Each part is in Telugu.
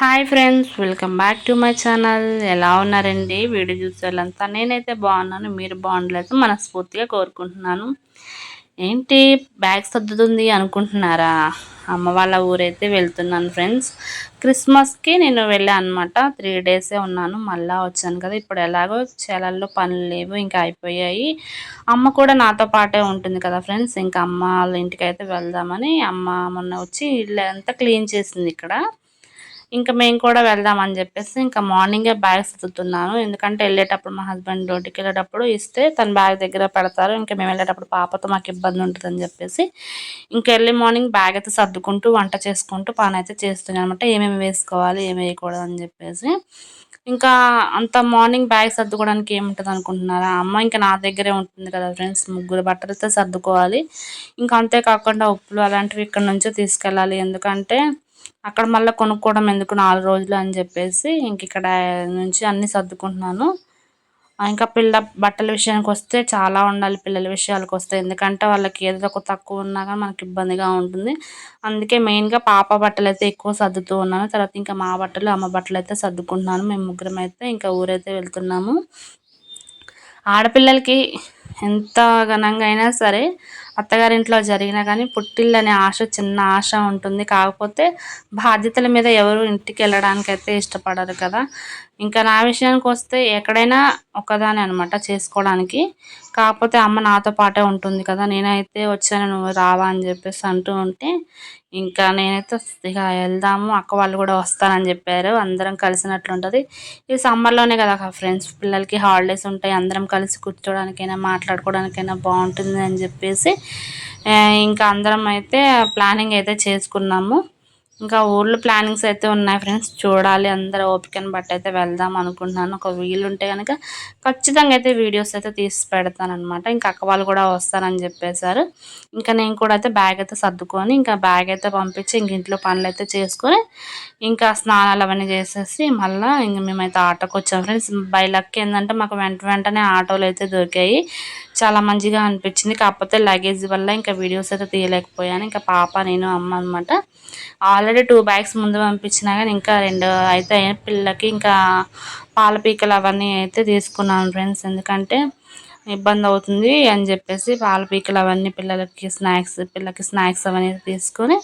Hi friends welcome back to my channel. ఎలా ఉన్నారండి? వీడియో చూసేవాళ్ళంతా నేనైతే బాగున్నాను మీరు బాగుండలేదు మనస్ఫూర్తిగా కోరుకుంటున్నాను. ఏంటి బ్యాగ్ సర్దుతుంది అనుకుంటున్నారా? అమ్మ వాళ్ళ ఊరైతే వెళ్తున్నాను ఫ్రెండ్స్. క్రిస్మస్కి నేను వెళ్ళాను అనమాట త్రీ డేసే ఉన్నాను మళ్ళీ వచ్చాను కదా. ఇప్పుడు ఎలాగో చేలల్లో పనులు లేవు ఇంకా అయిపోయాయి. అమ్మ కూడా నాతో పాటే ఉంటుంది కదా ఫ్రెండ్స్. ఇంకా అమ్మ వాళ్ళ ఇంటికి అయితే వెళ్దామని అమ్మ మొన్న వచ్చి ఇల్లు అంతా క్లీన్ చేసింది ఇక్కడ. ఇంకా మేము కూడా వెళ్దామని చెప్పేసి ఇంకా మార్నింగే బ్యాగ్ సర్దుతున్నాను. ఎందుకంటే వెళ్ళేటప్పుడు మా హస్బెండ్ డ్యూటీకి వెళ్ళేటప్పుడు ఇస్తే తన బ్యాగ్ దగ్గర పెడతారు. ఇంకా మేము వెళ్ళేటప్పుడు పాపతో మాకు ఇబ్బంది ఉంటుందని చెప్పేసి ఇంకా ఎర్లీ మార్నింగ్ బ్యాగ్ అయితే సర్దుకుంటూ వంట చేసుకుంటూ పని అయితే చేస్తున్నాను అనమాట ఏమేమి వేసుకోవాలి ఏమి వేయకూడదు అని చెప్పేసి. ఇంకా అంత మార్నింగ్ బ్యాగ్ సర్దుకోవడానికి ఏముంటుంది అనుకుంటున్నారా? అమ్మ ఇంకా నా దగ్గరే ఉంటుంది కదా ఫ్రెండ్స్ ముగ్గురు బట్టలతో సర్దుకోవాలి. ఇంకా అంతేకాకుండా ఉప్పులు అలాంటివి ఇక్కడ నుంచో తీసుకెళ్ళాలి. ఎందుకంటే అక్కడ మళ్ళీ కొనుక్కోవడం ఎందుకు నాలుగు రోజులు అని చెప్పేసి ఇంక ఇక్కడ నుంచి అన్నీ సర్దుకుంటున్నాను. ఇంకా పిల్ల బట్టల విషయానికి వస్తే చాలా ఉండాలి పిల్లల విషయాలకు వస్తే. ఎందుకంటే వాళ్ళకి ఏదో ఒక తక్కువ ఉన్నా కానీ మనకి ఇబ్బందిగా ఉంటుంది. అందుకే మెయిన్గా పాప బట్టలు అయితే ఎక్కువ సర్దుతూ ఉన్నాను. తర్వాత ఇంకా మా బట్టలు అమ్మ బట్టలు అయితే సర్దుకుంటున్నాను. మేము ముగ్గురం అయితే ఇంకా ఊరైతే వెళ్తున్నాము. ఆడపిల్లలకి ఎంత ఘనంగా అయినా సరే అత్తగారింట్లో జరిగినా కానీ పుట్టిల్లు అనే ఆశ చిన్న ఆశ ఉంటుంది. కాకపోతే బాధ్యతల మీద ఎవరు ఇంటికి వెళ్ళడానికి అయితే ఇష్టపడరు కదా. ఇంకా నా విషయానికి వస్తే ఎక్కడైనా ఒకదాని అనమాట చేసుకోవడానికి. కాకపోతే అమ్మ నాతో పాటే ఉంటుంది కదా. నేనైతే వచ్చాను నువ్వు రావా అని చెప్పేసి అంటూ ఉంటే ఇంకా నేనైతే ఇక వెళ్దాము అక్క వాళ్ళు కూడా వస్తానని చెప్పారు. అందరం కలిసినట్లు ఉంటుంది ఈ సమ్మర్లోనే కదా ఫ్రెండ్స్ పిల్లలకి హాలిడేస్ ఉంటాయి. అందరం కలిసి కూర్చోడానికైనా మాట్లాడుకోవడానికైనా బాగుంటుంది అని చెప్పేసి ఇంకా అందరం అయితే ప్లానింగ్ అయితే చేసుకున్నాము. ఇంకా ఊళ్ళో ప్లానింగ్స్ అయితే ఉన్నాయి ఫ్రెండ్స్. చూడాలి అందరు ఓపికను బట్టి అయితే వెళ్దాం అనుకుంటున్నాను. ఒక వీలు ఉంటే కనుక ఖచ్చితంగా అయితే వీడియోస్ అయితే తీసి పెడతాను అనమాట ఇంకా అక్క వాళ్ళు కూడా వస్తారని చెప్పేశారు. ఇంకా నేను కూడా అయితే బ్యాగ్ అయితే సర్దుకొని ఇంకా బ్యాగ్ అయితే పంపించి ఇంక ఇంట్లో పనులు అయితే చేసుకొని ఇంకా స్నానాలు అవన్నీ చేసేసి మళ్ళీ ఇంక మేమైతే ఆటోకి వచ్చాం ఫ్రెండ్స్. బై లక్ ఏంటంటే మాకు వెంట వెంటనే ఆటోలు అయితే దొరికాయి. చాలా మంచిగా అనిపించింది. కాకపోతే లగేజ్ వల్ల ఇంకా వీడియోస్ అయితే తీయలేకపోయాను. ఇంకా పాప నేను అమ్మ అనమాట ఆల్రెడీ టూ బ్యాగ్స్ ముందు పంపించినా కానీ ఇంకా రెండు అయితే పిల్లలకి ఇంకా పాల పీకలు అవన్నీ అయితే తీసుకున్నాను ఫ్రెండ్స్. ఎందుకంటే ఇబ్బంది అవుతుంది అని చెప్పేసి పాల పీకలు అవన్నీ పిల్లలకి స్నాక్స్ పిల్లలకి స్నాక్స్ అవన్నీ తీసుకొని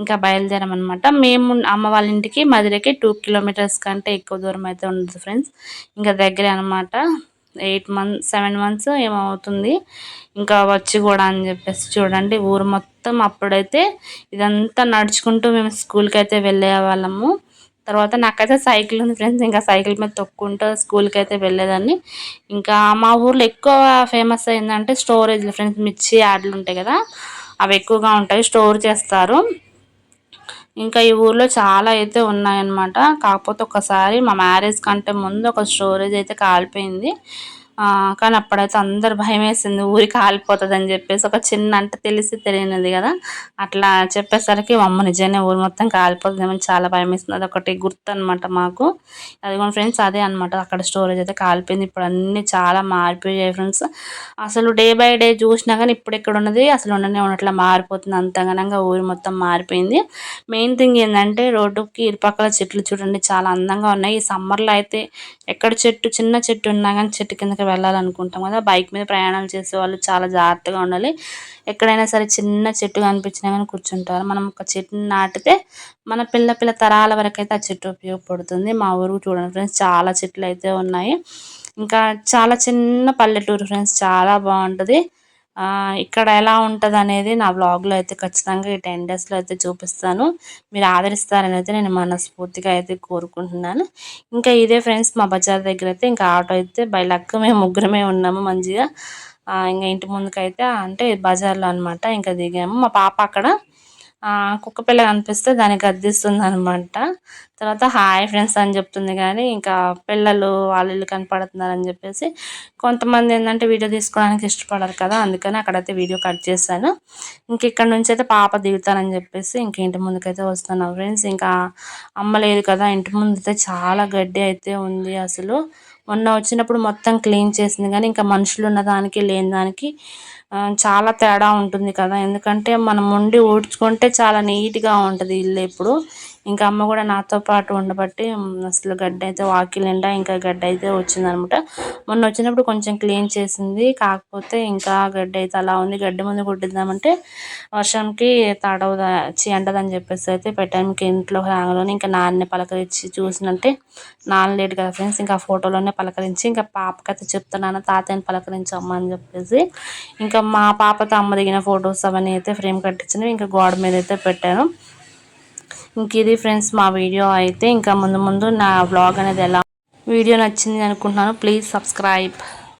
ఇంకా బయలుదేరామన్నమాట. మేము అమ్మ వాళ్ళ ఇంటికి మధురకి టూ కిలోమీటర్స్ కంటే ఎక్కువ దూరం అయితే ఉండదు ఫ్రెండ్స్. ఇంకా దగ్గరే అనమాట ఎయిట్ మంత్స్ సెవెన్ మంత్స్ ఏమవుతుంది. ఇంకా వచ్చి కూడా అని చెప్పేసి చూడండి. ఊరు మొత్తం అప్పుడైతే ఇదంతా నడుచుకుంటూ మేము స్కూల్కి అయితే వెళ్ళే వాళ్ళము. తర్వాత నాకైతే సైకిల్ ఉంది ఫ్రెండ్స్. ఇంకా సైకిల్ మీద తొక్కుంటూ స్కూల్కి అయితే వెళ్ళేదాన్ని. ఇంకా మా ఊర్లో ఎక్కువ ఫేమస్ అయిందంటే స్టోరేజ్లు. ఫ్రెండ్స్ మిర్చి యాడ్లు ఉంటాయి కదా అవి ఎక్కువగా ఉంటాయి. స్టోర్ చేస్తారు. ఇంకా ఈ ఊర్లో చాలా అయితే ఉన్నాయన్నమాట. కాకపోతే ఒకసారి మా మ్యారేజ్ కంటే ముందు ఒక స్టోరేజ్ అయితే కాలిపోయింది. కానీ అప్పుడైతే అందరు భయం వేసింది ఊరి కాలిపోతుంది అని చెప్పేసి ఒక చిన్న అంటే తెలిసి తెలియనిది కదా. అట్లా చెప్పేసరికి అమ్మ నిజంగా ఊరు మొత్తం కాలిపోతుందేమో చాలా భయం వేసింది అది ఒకటి గుర్తు అనమాట మాకు. అది ఫ్రెండ్స్ అదే అనమాట అక్కడ స్టోరేజ్ అయితే కాలిపోయింది. ఇప్పుడు అన్నీ చాలా మారిపోయాయి ఫ్రెండ్స్. అసలు డే బై డే చూసినా కానీ ఇప్పుడు ఎక్కడ ఉన్నది? అసలు ఉండనే ఉన్నట్లా మారిపోతుంది. అంతగానంగా ఊరు మొత్తం మారిపోయింది. మెయిన్ థింగ్ ఏంటంటే రోడ్డుకి ఇరుపక్కల చెట్లు చూడండి చాలా అందంగా ఉన్నాయి. ఈ సమ్మర్లో అయితే ఎక్కడ చెట్టు చిన్న చెట్టు ఉన్నా కానీ చెట్టు కిందకి వెళ్ళాలనుకుంటాం కదా బైక్ మీద ప్రయాణాలు చేసే వాళ్ళు చాలా జాగ్రత్తగా ఉండాలి. ఎక్కడైనా సరే చిన్న చెట్టు కనిపించినా కానీ కూర్చుంటారు. మనం ఒక చెట్టుని నాటితే మన పిల్ల పిల్ల తరాల వరకు అయితే ఆ చెట్టు ఉపయోగపడుతుంది. మా ఊరు చూడండి ఫ్రెండ్స్ చాలా చెట్లు అయితే ఉన్నాయి. ఇంకా చాలా చిన్న పల్లెటూరు ఫ్రెండ్స్ చాలా బాగుంటుంది. ఇక్కడ ఎలా ఉంటుంది అనేది నా బ్లాగ్లో అయితే ఖచ్చితంగా ఈ టెన్ డేస్లో అయితే చూపిస్తాను. మీరు ఆదరిస్తారని అయితే నేను మనస్ఫూర్తిగా అయితే కోరుకుంటున్నాను. ఇంకా ఇదే ఫ్రెండ్స్ మా బజార్ దగ్గర అయితే ఇంకా ఆటో అయితే బై లక్ మేము ముగ్గురమే ఉన్నాము మంచిగా. ఇంకా ఇంటి ముందుకైతే అంటే బజార్లో అనమాట ఇంకా దిగాము. మా పాప అక్కడ కుక్క పిల్ల కనిపిస్తే దాన్ని గద్దిస్తుంది అనమాట తర్వాత హాయ్ ఫ్రెండ్స్ అని చెప్తుంది కానీ ఇంకా పిల్లలు వాళ్ళు ఇల్లు కనపడుతున్నారని చెప్పేసి కొంతమంది ఏంటంటే వీడియో తీసుకోవడానికి ఇష్టపడరు కదా అందుకని అక్కడైతే వీడియో కట్ చేశాను. ఇంక ఇక్కడ నుంచి అయితే పాప దిగుతానని చెప్పేసి ఇంక ఇంటి ముందుకైతే వస్తున్నాను ఫ్రెండ్స్. ఇంకా అమ్మ లేదు కదా ఇంటి ముందు అయితే చాలా గడ్డి అయితే ఉంది అసలు. మొన్న వచ్చినప్పుడు మొత్తం క్లీన్ చేసింది. కానీ ఇంకా మనుషులు ఉన్న దానికి లేని దానికి చాలా తేడా ఉంటుంది కదా. ఎందుకంటే మనం ఉండి ఊడ్చుకుంటే చాలా నీట్గా ఉంటుంది ఇల్లు ఇప్పుడు. ఇంకా అమ్మ కూడా నాతో పాటు ఉండబట్టి అసలు గడ్డి అయితే వాకిల్ నిండా ఇంకా గడ్డి అయితే వచ్చిందనమాట. మొన్న వచ్చినప్పుడు కొంచెం క్లీన్ చేసింది కాకపోతే ఇంకా గడ్డి అయితే అలా ఉంది. గడ్డి ముందు కొట్టిద్దామంటే వర్షంకి తడవదా చీ అంటదని చెప్పేసి అయితే పెట్టాను. ఇంకా ఇంట్లో హ్యాంగ్లోనే ఇంకా నాన్నని పలకరించి చూసినంటే నాన్న లేడు కదా ఫ్రెండ్స్ ఇంకా ఫోటోలోనే పలకరించి ఇంకా పాపకైతే చెప్తున్నాను తాతయ్యని పలకరించమ్మా అని చెప్పేసి. ఇంకా మా పాపతో అమ్మ దిగిన ఫొటోస్ అవన్నీ అయితే ఫ్రేమ్ కట్టించినవి ఇంకా గోడ మీద అయితే పెట్టాను. ఇంక ఇది ఫ్రెండ్స్ మా వీడియో అయితే ఇంకా ముందు ముందు నా వ్లాగ్ అనేది ఎలా వీడియో నచ్చింది అనుకుంటున్నాను ప్లీజ్ సబ్స్క్రైబ్